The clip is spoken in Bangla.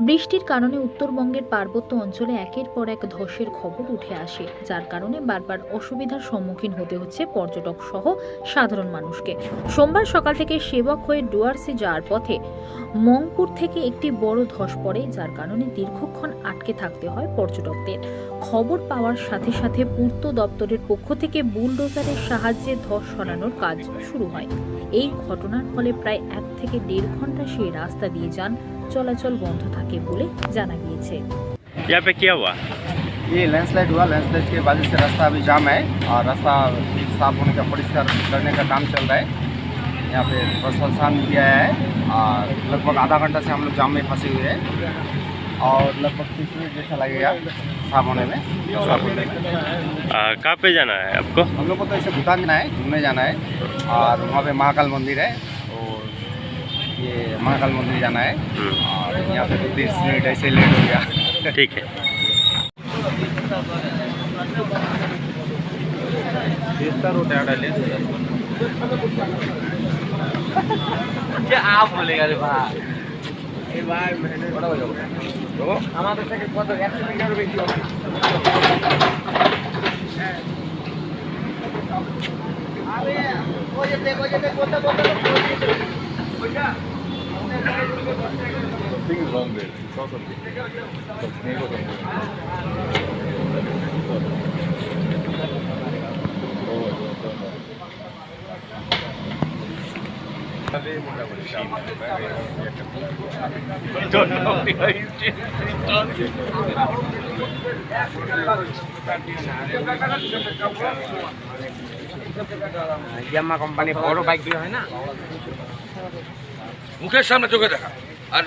বৃষ্টির কারণে উত্তরবঙ্গের পার্বত্য অঞ্চলে একের পর এক ধসের খবর উঠে আসে, যার কারণে বারবার অসুবিধার সম্মুখীন হতে হচ্ছে পর্যটক সহ সাধারণ মানুষকে। সোমবার সকাল থেকে সেবক হয়ে ডুয়ার্সে যাওয়ার পথে মংপুর থেকে একটি বড় ধস পড়ে, যার কারণে দীর্ঘক্ষণ আটকে থাকতে হয় পর্যটকদের। খবর পাওয়ার সাথে সাথে পূর্ত দপ্তরের পক্ষ থেকে বুলডোজারের সাহায্যে ধস সরানোর কাজ শুরু হয়। এই ঘটনার ফলে প্রায় এক থেকে দেড় ঘণ্টা সেই রাস্তা দিয়ে যান চলাচল বন্ধ থাকে। বলে জানা গিয়েছে यहाँ पे क्या हुआ ये लैंडस्लाइड हुआ लैंडस्लाइड की वजह से रास्ता अभी जाम है और रास्ता साफ होने का परिष्कार करने का काम चल रहा है यहाँ पे प्रशासन भी आया है और लगभग आधा घंटा से हम लोग जाम में फंसे हुए हैं और लगभग तीस मिनट जैसा लगेगा साफ होने में साफ होने में आ, कहाँ पे जाना है आपको हम लोग को तो ऐसे भूटान जाना है घूमने जाना है और वहाँ पे महाकाल मंदिर है और ये महाकाल मंदिर जाना है हम्म, और यहाँ पे तो तीस मिनट ऐसे लेट हो गया ठीक है क्या आप बोलेगा रे भाई আমাদের থেকে কত একশো মিটার বেশি হবে ইয়ামা কোম্পানি বড় বাইক দিয়ে হয় না? মুখের সামনে চোখে দেখা। আর